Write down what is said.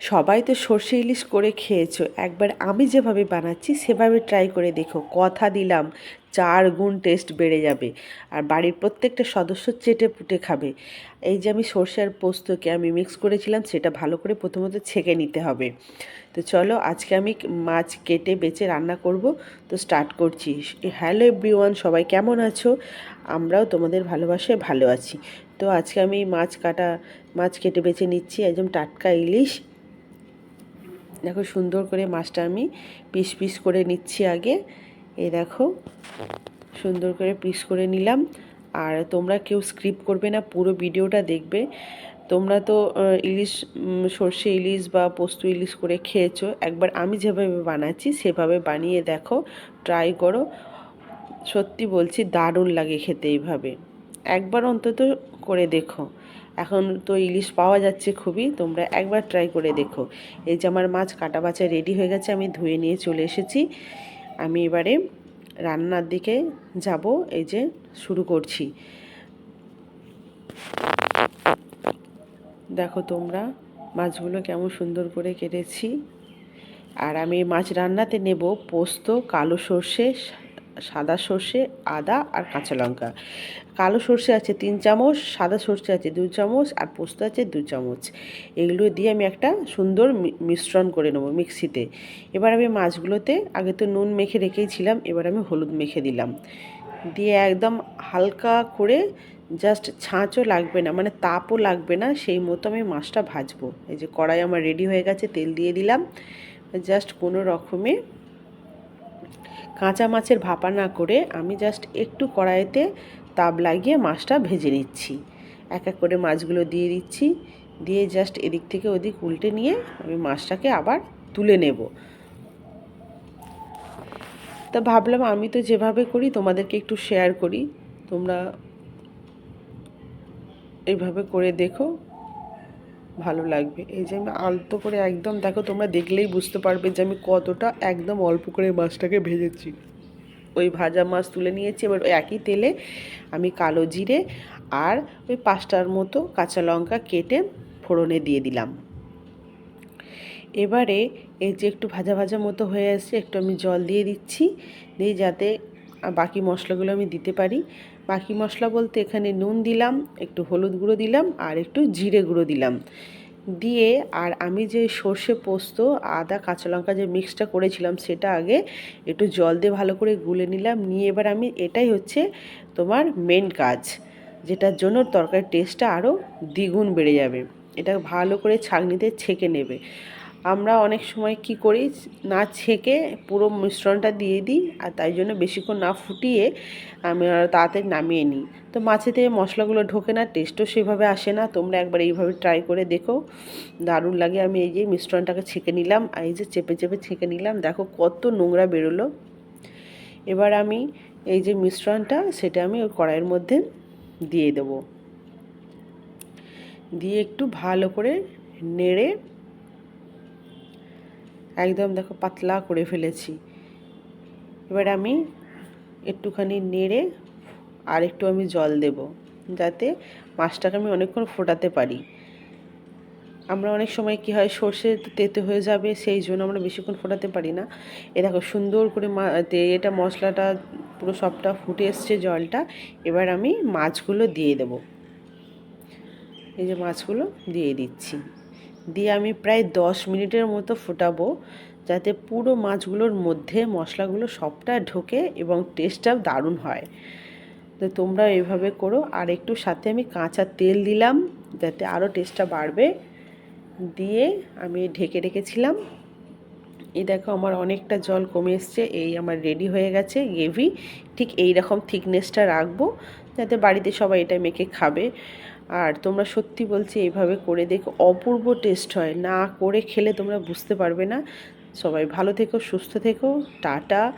সবাই তো সর্ষে ইলিশ করে খেয়েছো। একবার আমি যেভাবে বানাচ্ছি, সেভাবে ট্রাই করে দেখো। কথা দিলাম, চার গুণ টেস্ট বেড়ে যাবে। আর বাড়ির প্রত্যেকটা সদস্য চেটে পুটে খাবে। এই যে আমি সর্ষে আর পোস্তকে আমি মিক্স করেছিলাম, সেটা ভালো করে প্রথমত ছেঁকে নিতে হবে। তো চলো, আজকে আমি মাছ কেটে বেছে রান্না করব। তো স্টার্ট করছি। হ্যালো এভরিওয়ান সবাই কেমন আছো? আমরাও তোমাদের ভালোবাসায় ভালো আছি। তো আজকে আমি মাছ কাটা, মাছ কেটে বেছে নিচ্ছি। একদম টাটকা ইলিশ। দেখো সুন্দর করে মাছটা আমি পিস পিস করে নিচ্ছি আগে। এই দেখো, সুন্দর করে পিস করে নিলাম। আর তোমরা কেউ স্ক্রিপ করবে না, পুরো ভিডিওটা দেখবে। তোমরা তো ইলিশ সর্ষে ইলিশ বা পোস্ত ইলিশ করে খেয়েছো। একবার আমি যেভাবে বানাচ্ছি, সেভাবে বানিয়ে দেখো ট্রাই করো। সত্যি বলছি, দারুণ লাগে খেতে এইভাবে। একবার অন্তত করে দেখো। এখন তো ইলিশ পাওয়া যাচ্ছে খুবই, তোমরা একবার ট্রাই করে দেখো। এই যে আমার মাছ কাটা বাছা রেডি হয়ে গেছে, আমি ধুয়ে নিয়ে চলে এসেছি। আমি এবারে রান্নার দিকে যাব, এই যে শুরু করছি। দেখো তোমরা, মাছগুলো কেমন সুন্দর করে কেটেছি। আর আমি মাছ রান্নাতে নেব পোস্ত, কালো সর্ষে সাদা সর্ষে, আদা আর কাঁচা লঙ্কা। কালো সর্ষে আছে তিন চামচ, সাদা সর্ষে আছে দু চামচ আর পোস্ত আছে দু চামচ। এগুলো দিয়ে আমি একটা সুন্দর মিশ্রণ করে নেব মিক্সিতে। এবার আমি মাছগুলোতে আগে তো নুন মেখে রেখেইছিলাম এবার আমি হলুদ মেখে দিলাম। দিয়ে একদম হালকা করে জাস্ট ছাঁচও লাগবে না মানে তাপও লাগবে না, সেই মতো আমি মাছটা ভাজবো। এই যে কড়াই আমার রেডি হয়ে গেছে, তেল দিয়ে দিলাম। জাস্ট কোনো রকমে কাঁচা মাছের ভাপা না করে আমি জাস্ট একটু কড়াইতে তাপ লাগিয়ে মাছটা ভেজে নিচ্ছি। এক এক করে মাছগুলো দিয়ে দিচ্ছি। দিয়ে জাস্ট এদিক থেকে ওদিক উল্টে নিয়ে আমি মাছটাকে আবার তুলে নেব। তা ভাবলাম আমি তো যেভাবে করি তোমাদেরকে একটু শেয়ার করি। তোমরা এইভাবে করে দেখো। ভালো লাগবে। এই যে আমি আলতো করে একদম, দেখো তোমরা দেখলেই বুঝতে পারবে যে আমি কতটা একদম অল্প করে মাছটাকে ভেজেছি। ওই ভাজা মাছ তুলে নিয়েছি, এবার ওই একই তেলে আমি কালো জিরে আর ওই পাঁচটার মতো কাঁচা লঙ্কা কেটে ফোড়নে দিয়ে দিলাম। এবারে এই যে একটু ভাজা ভাজা মতো হয়ে আসছে, একটু আমি জল দিয়ে দিচ্ছি, দিয়ে যাতে বাকি মশলাগুলো আমি দিতে পারি। বাকি মশলা বলতে এখানে নুন দিলাম, একটু হলুদ গুঁড়ো দিলাম আর একটু জিরে গুঁড়ো দিলাম। দিয়ে আর আমি যে সর্ষে পোস্ত, আদা, কাঁচা লঙ্কা যে মিক্সটা করেছিলাম সেটা আগে একটু জল দিয়ে ভালো করে গুলে নিলাম। নিয়ে এবার আমি এটাই হচ্ছে তোমার মেন কাজ, যেটার জন্য তরকারির টেস্টটা আরও দ্বিগুণ বেড়ে যাবে। এটা ভালো করে ছাঁকনিতে ছেঁকে নেবে। আমরা অনেক সময় কি করি, না ছেঁকে পুরো মিশ্রণটা দিয়ে দিই আর তাই জন্য বেশিক্ষণ না ফুটিয়ে আমি তাড়াতাড়ি নামিয়ে নিই। তো মাছে থেকে মশলাগুলো ঢোকে না টেস্টও সেভাবে আসে না। তোমরা একবার এইভাবে ট্রাই করে দেখো। দারুণ লাগে। আমি এই যে মিশ্রণটাকে ছেঁকে নিলাম আর এই যে চেপে চেপে ছেঁকে নিলাম, দেখো কত নোংরা বেরোলো। এবার আমি এই যে মিশ্রণটা, সেটা আমি ওই কড়াইয়ের মধ্যে দিয়ে দেবো। দিয়ে একটু ভালো করে নেড়ে একদম দেখো পাতলা করে ফেলেছি। এবার আমি একটুখানি নেড়ে আর একটু আমি জল দেব, যাতে মাছটাকে আমি অনেকক্ষণ ফোটাতে পারি। আমরা অনেক সময় কি হয়, সর্ষে তেতে হয়ে যাবে, সেই জন্য আমরা বেশিক্ষণ ফোটাতে পারি না। এ দেখো সুন্দর করে এটা মশলাটা পুরো সবটা ফুটে এসছে জলটা, এবার আমি মাছগুলো দিয়ে দেব। এই যে মাছগুলো দিয়ে দিচ্ছি। দিয়ে আমি প্রায় দশ মিনিটের মতো ফোটাবো, যাতে পুরো মাছগুলোর মধ্যে মশলাগুলো সবটা ঢোকে এবং টেস্টটাও দারুণ হয়। তো তোমরা এভাবে করো। আর একটু সাথে আমি কাঁচা তেল দিলাম, যাতে আরও টেস্টটা বাড়বে। দিয়ে আমি ঢেকে রেখেছিলাম। এই দেখো আমার অনেকটা জল কমে এসছে, এই আমার রেডি হয়ে গেছে গ্রেভি ঠিক এই রকম থিকনেসটা রাখব, যাতে বাড়িতে সবাই এটা মেখে খাবে। আর তোমরা সত্যি বলছি এইভাবে করে দেখো, অপূর্ব টেস্ট হয়। না করে খেলে তোমরা বুঝতে পারবে না। সবাই ভালো থেকো, সুস্থ থেকো, টাটা।